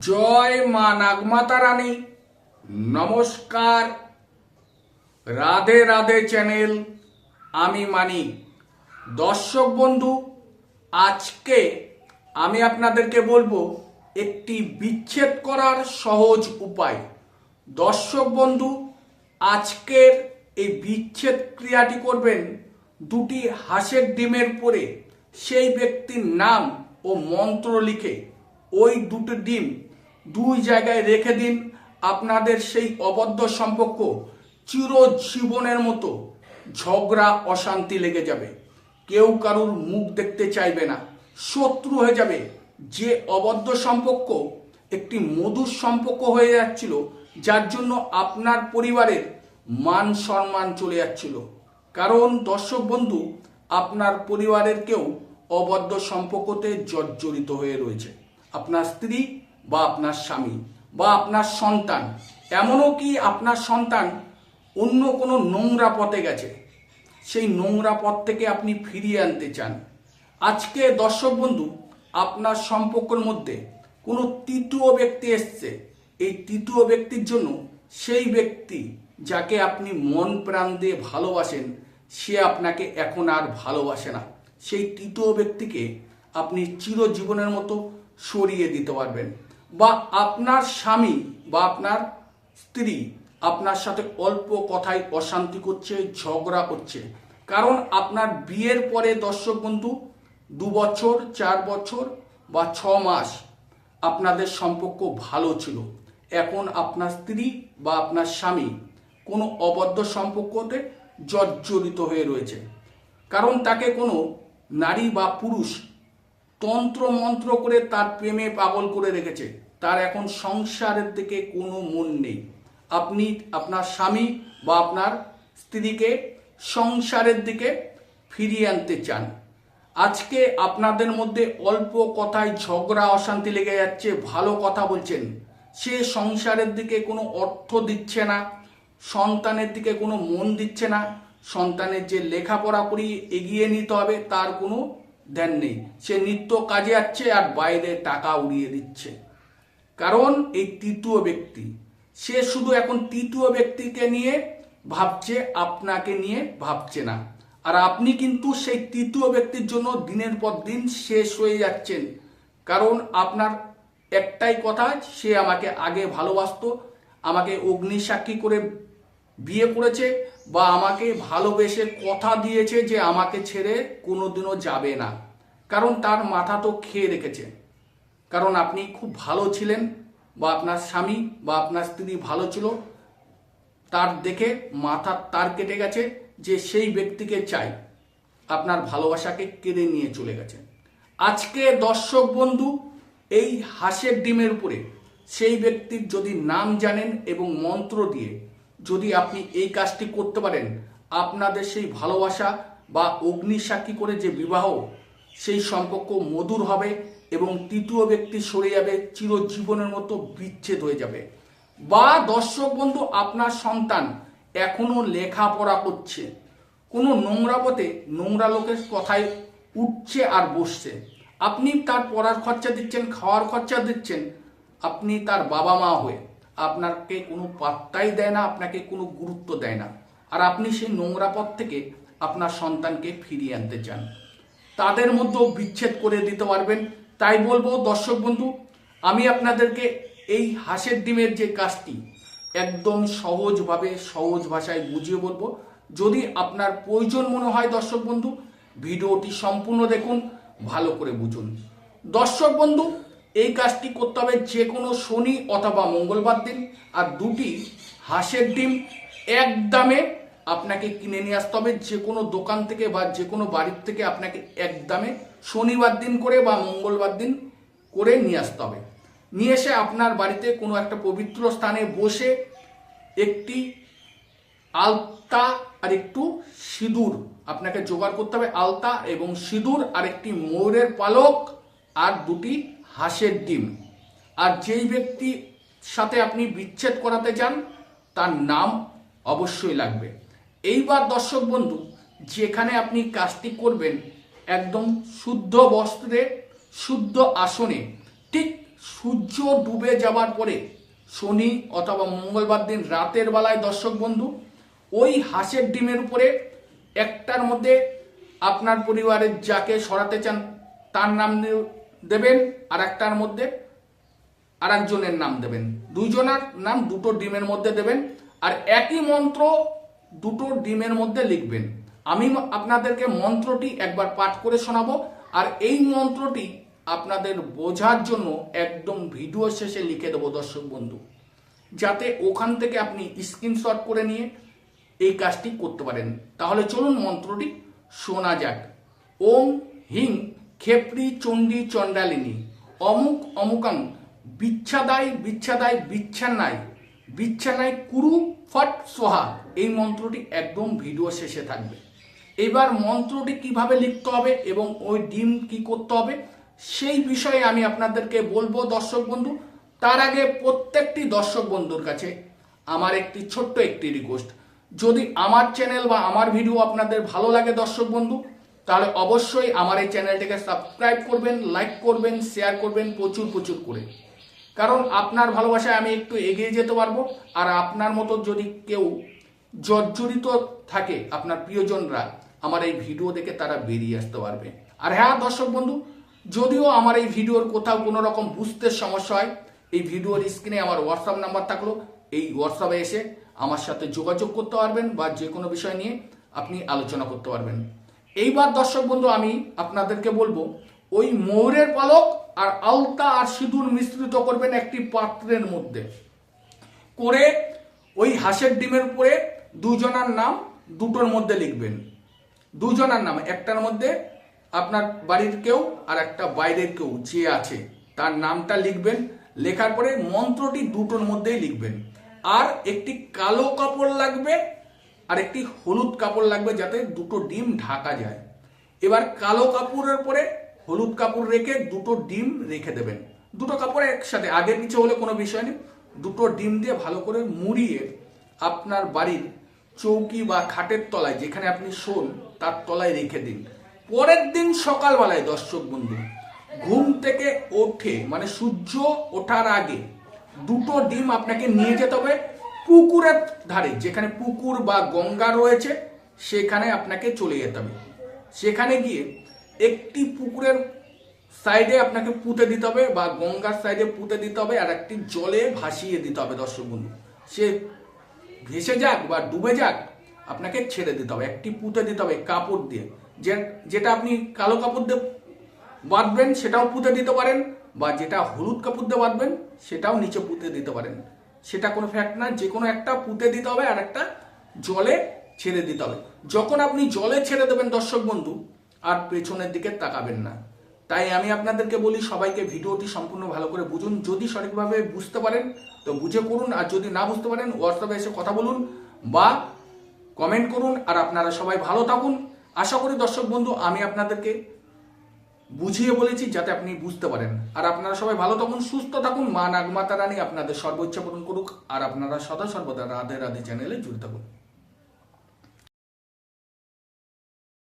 জয় মা নাগমাতা রানী। নমস্কার। রাধে রাধে চ্যানেল, আমি মানি। দর্শক বন্ধু, আজকে আমি আপনাদেরকে বলব একটি বিচ্ছেদ করার সহজ উপায়। দর্শক বন্ধু, আজকের এই বিচ্ছেদ ক্রিয়াটি করবেন দুটি হাঁসের ডিমের পরে। সেই ব্যক্তির নাম ও মন্ত্র লিখে ওই দুটো ডিম দুই জায়গায় রেখে দিন আপনাদের সেই অবদ্ধ সম্পর্ক চিরজীবনের মতো। ঝগড়া, অশান্তি লেগে যাবে। কেউ কারুর মুখ দেখতে চাইবে না। শত্রু হয়ে যাবে। যে অবদ্ধ সম্পর্ক একটি মধুর সম্পর্ক হয়ে যাচ্ছিল, যার জন্য আপনার পরিবারের মান সম্মান চলে যাচ্ছিল। কারণ দর্শক বন্ধু, আপনার পরিবারের কেউ অবদ্ধ সম্পর্কতে জর্জরিত হয়ে রয়েছে। আপনার স্ত্রী বা আপনার স্বামী বা আপনার সন্তান, এমনও কি আপনার সন্তান অন্য কোনো নোংরা পথে গেছে? সেই নোংরা পথ থেকে আপনি ফিরিয়ে আনতে চান। আজকে দর্শক বন্ধু, আপনার সম্পর্কের মধ্যে কোনো তৃতীয় ব্যক্তি এসছে। এই তৃতীয় ব্যক্তির জন্য সেই ব্যক্তি যাকে আপনি মন প্রাণ দিয়ে ভালোবাসেন, সে আপনাকে এখন আর ভালোবাসে না। সেই তৃতীয় ব্যক্তিকে আপনি চিরজীবনের মতো সরিয়ে দিতে পারবেন। বা আপনার স্বামী বা আপনার স্ত্রী আপনার সাথে অল্প কথায় অশান্তি করছে, ঝগড়া করছে। কারণ আপনার বিয়ের পরে দর্শক বন্ধু, দু বছর, চার বছর বা ছ মাস আপনাদের সম্পর্ক ভালো ছিল। এখন আপনার স্ত্রী বা আপনার স্বামী কোনো অবদ্ধ সম্পর্কতে জর্জরিত হয়ে রয়েছে। কারণ তাকে কোনো নারী বা পুরুষ তন্ত্র মন্ত্র করে তার প্রেমে পাগল করে রেখেছে। তার এখন সংসারের দিকে কোনো মন নেই। আপনি আপনার স্বামী বা আপনার স্ত্রীকে সংসারের দিকে ফিরিয়ে আনতে চান। আজকে আপনাদের মধ্যে অল্প কথায় ঝগড়া, অশান্তি লেগে যাচ্ছে, ভালো কথা বলছেন। সে সংসারের দিকে কোনো অর্থ দিচ্ছে না, সন্তানের দিকে কোনো মন দিচ্ছে না। সন্তানের যে লেখাপড়া করি এগিয়ে নিতে হবে, তার কোনো নেই। সে নিত্য কাজে যাচ্ছে আর বাইরে টাকা উড়িয়ে দিচ্ছে। কারণ এই তৃতীয় ব্যক্তি, সে শুধু এখন তৃতীয় ব্যক্তিকে নিয়ে ভাবছে, আপনাকে নিয়ে ভাবছে না। আর আপনি কিন্তু সেই তৃতীয় ব্যক্তির জন্য দিনের পর দিন শেষ হয়ে যাচ্ছেন। কারণ আপনার একটাই কথা, সে আমাকে আগে ভালোবাসতো, আমাকে অগ্নিসাক্ষী করে বিয়ে করেছে বা আমাকে ভালোবেসে কথা দিয়েছে যে আমাকে ছেড়ে কোনোদিনও যাবে না। কারণ তার মাথা তো খেয়ে রেখেছে। কারণ আপনি খুব ভালো ছিলেন বা আপনার স্বামী বা আপনার স্ত্রী ভালো ছিল। তার দেখে মাথার তার কেটে গেছে যে সেই ব্যক্তিকে চাই। আপনার ভালোবাসাকে কেড়ে নিয়ে চলে গেছে। আজকে দর্শক বন্ধু, এই হাঁসের ডিমের উপরে সেই ব্যক্তির যদি নাম জানেন এবং মন্ত্র দিয়ে যদি আপনি এই কাজটি করতে পারেন, আপনাদের সেই ভালোবাসা বা অগ্নিসাক্ষী করে যে বিবাহ, সেই সম্পর্ক মধুর হবে এবং তৃতীয় ব্যক্তি সরে যাবে, চিরজীবনের মতো বিচ্ছেদ হয়ে যাবে। বা দর্শক বন্ধু, আপনার সন্তান এখনও লেখাপড়া করছে। কোনো নোংরা পথে নোংরা লোকের কথায় উঠছে আর বসছে। আপনি তার পড়ার খরচা দিচ্ছেন, খাওয়ার খরচা দিচ্ছেন, আপনি তার বাবা মা হয়ে। আপনাকে কোনো পাত্তাই দেয় না, আপনাকে কোনো গুরুত্ব দেয় না। আর আপনি সেই নোংরা পথ থেকে আপনার সন্তানকে ফিরিয়ে আনতে চান। তাদের মধ্যেও বিচ্ছেদ করে দিতে পারবেন। তাই বলব, দর্শক বন্ধু, আমি আপনাদেরকে এই হাঁসের ডিমের যে কাজটি একদম সহজভাবে, সহজ ভাষায় বুঝিয়ে বলব। যদি আপনার প্রয়োজন মনে হয়, দর্শক বন্ধু, ভিডিওটি সম্পূর্ণ দেখুন, ভালো করে বুঝুন। দর্শক বন্ধু এই কাজটি করতে হবে যে কোনো শনি অথবা মঙ্গলবার দিন। আর দুটি হাঁসের ডিম এক দামে আপনাকে কিনে নিয়ে আসতে হবে। যে কোনো দোকান থেকে বা যে কোনো বাড়ির থেকে আপনাকে এক দামে শনিবার দিন করে বা মঙ্গলবার দিন করে নিয়ে আসতে হবে। নিয়ে এসে আপনার বাড়িতে কোনো একটা পবিত্র স্থানে বসে একটি আলতা আর একটু সিঁদুর আপনাকে জোগাড় করতে হবে। আলতা এবং সিঁদুর আর একটি ময়ূরের পালক আর দুটি হাঁসের ডিম। আর যেই ব্যক্তি সাথে আপনি বিচ্ছেদ করাতে চান তার নাম অবশ্যই লাগবে। এইবার দর্শক বন্ধু, যেখানে আপনি কাজটি করবেন, একদম শুদ্ধ বস্ত্রে, শুদ্ধ আসনে, ঠিক সূর্য ডুবে যাবার পরে, শনি অথবা মঙ্গলবার দিন রাতের বেলায় দর্শক বন্ধু, ওই হাঁসের ডিমের উপরে একটার মধ্যে আপনার পরিবারের যাকে সরাতে চান, তার নাম দেবেন আর একটার মধ্যে আর একজনের নাম দেবেন। দুইজনের নাম দুটো ডিমের মধ্যে দেবেন, আর একই মন্ত্র দুটো ডিমের মধ্যে লিখবেন। আমি আপনাদেরকে মন্ত্রটি একবার পাঠ করে শোনাবো, আর এই মন্ত্রটি আপনাদের বোঝার জন্য একদম ভিডিও শেষে লিখে দেবো, দর্শক বন্ধু। যাতে ওখান থেকে আপনি স্ক্রিনশট করে নিয়ে এই কাজটি করতে পারেন। তাহলে চলুন মন্ত্রটি শোনা যাক। ওম হিং ক্ষেপ্রি চণ্ডী, চণ্ডালিনী, অমুক, অমুকাং বিচ্ছাদায় বিচ্ছাদায় বিচ্ছান্নায় বিচ্ছানাই কুরু, ফট, সোহা। এই মন্ত্রটি একদম ভিডিও শেষে থাকবে। এবার মন্ত্রটি কীভাবে লিখতে হবে এবং ওই ডিম কি করতে হবে, সেই বিষয়ে আমি আপনাদেরকে বলব দর্শক বন্ধু। তার আগে প্রত্যেকটি দর্শক বন্ধুর কাছে আমার একটি ছোট্ট একটি রিকোয়েস্ট যদি আমার চ্যানেল বা আমার ভিডিও আপনাদের ভালো লাগে দর্শক বন্ধু তাহলে অবশ্যই আমার এই চ্যানেলটিকে সাবস্ক্রাইব করবেন লাইক করবেন শেয়ার করবেন প্রচুর প্রচুর করে। কারণ আপনার ভালোবাসায় আমি একটু এগিয়ে যেতে পারব, আর আপনার মতো যদি কেউ জর্জরিত থাকে, আপনার প্রিয়জনরা, আমার এই ভিডিও দেখে তারা বেরিয়ে আসতে পারবে। আর হ্যাঁ দর্শক বন্ধু, যদিও আমার এই ভিডিওর কোথাও কোনো রকম বুঝতে সমস্যা হয়, এই ভিডিওর স্ক্রিনে আমার হোয়াটসঅ্যাপ নাম্বার থাকল, এই হোয়াটসঅ্যাপে এসে আমার সাথে যোগাযোগ করতে পারবেন বা যে কোনো বিষয় নিয়ে আপনি আলোচনা করতে পারবেন। এইবার দর্শক বন্ধু, আমি আপনাদেরকে বলব, ওই ময়ূরের পালক আর আলতা আর সিঁদুর মিশ্রিত করবেন একটি পাত্রের মধ্যে। করে ওই হাঁসের ডিমের উপরে দুজনার নাম দুটোর মধ্যে লিখবেন। দুজনার নাম, একটার মধ্যে আপনার বাড়ির কেউ আর একটা বাইরের কেউ যে আছে, তার নামটা লিখবেন। লেখার পরে মন্ত্রটি দুটোর মধ্যেই লিখবেন। আর একটি কালো কাপড় লাগবে আর একটি হলুদ কাপড় লাগবে যাতে দুটো ডিম ঢাকা যায়। এবার কালো কাপড়ের পরে হলুদ কাপড় রেখে দুটো ডিম রেখে দেবেন। দুটো কাপড় একসাথে আগের নিচে হলে কোনো বিষয় নেই। দুটো ডিম দিয়ে ভালো করে মুড়িয়ে আপনার বাড়ির চৌকি বা খাটের তলায় যেখানে আপনি শোন, তার তলায় রেখে দিন। পরের দিন সকালবেলায়, দর্শক বন্ধু, ঘুম থেকে ওঠে মানে সূর্য ওঠার আগে দুটো ডিম আপনাকে নিয়ে যেতে হবে। পুকুরের ধারে, যেখানে পুকুর বা গঙ্গা রয়েছে, সেখানে আপনাকে চলে যেতে হবে। সেখানে গিয়ে একটি পুকুরের সাইডে আপনাকে পুঁতে দিতে হবে বা গঙ্গার সাইডে পুঁতে দিতে হবে আর একটি জলে ভাসিয়ে দিতে হবে, দর্শক বন্ধু। সে ভেসে যাক বা ডুবে যাক, আপনাকে ছেড়ে দিতে হবে। একটি পুঁতে দিতে হবে কাপড় দিয়ে। যে, যেটা আপনি কালো কাপড় দিয়ে বাঁধবেন, সেটাও পুঁতে দিতে পারেন বা যেটা হলুদ কাপড় দিয়ে বাঁধবেন, সেটাও নিচে পুঁতে দিতে পারেন। সেটা কোনো ফ্যাক্ট না, যে কোনো একটা পুঁতে দিতে হবে আর একটা জলে ছেড়ে দিতে হবে। যখন আপনি জলে ছেড়ে দেবেন দর্শক বন্ধু, আর পেছনের দিকে তাকাবেন না। তাই আমি আপনাদেরকে বলি, সবাইকে ভিডিওটি সম্পূর্ণ ভালো করে বুঝুন। যদি সঠিকভাবে বুঝতে পারেন, তো বুঝে করুন। আর যদি না বুঝতে পারেন হোয়াটসঅ্যাপে এসে কথা বলুন বা কমেন্ট করুন। আর আপনারা সবাই ভালো থাকুন। আশা করি দর্শক বন্ধু, আমি আপনাদেরকে বুঝিয়ে বলেছি যাতে আপনি বুঝতে পারেন। আর আপনারা সবাই ভালো থাকুন, সুস্থ থাকুন, মা নাগমাতা রানী আপনাদের সর্বোচ্চ পূরণ করুক। আর আপনারা সদা সর্বদা রাধে রাধে চ্যানেলে জুড়ে থাকুন।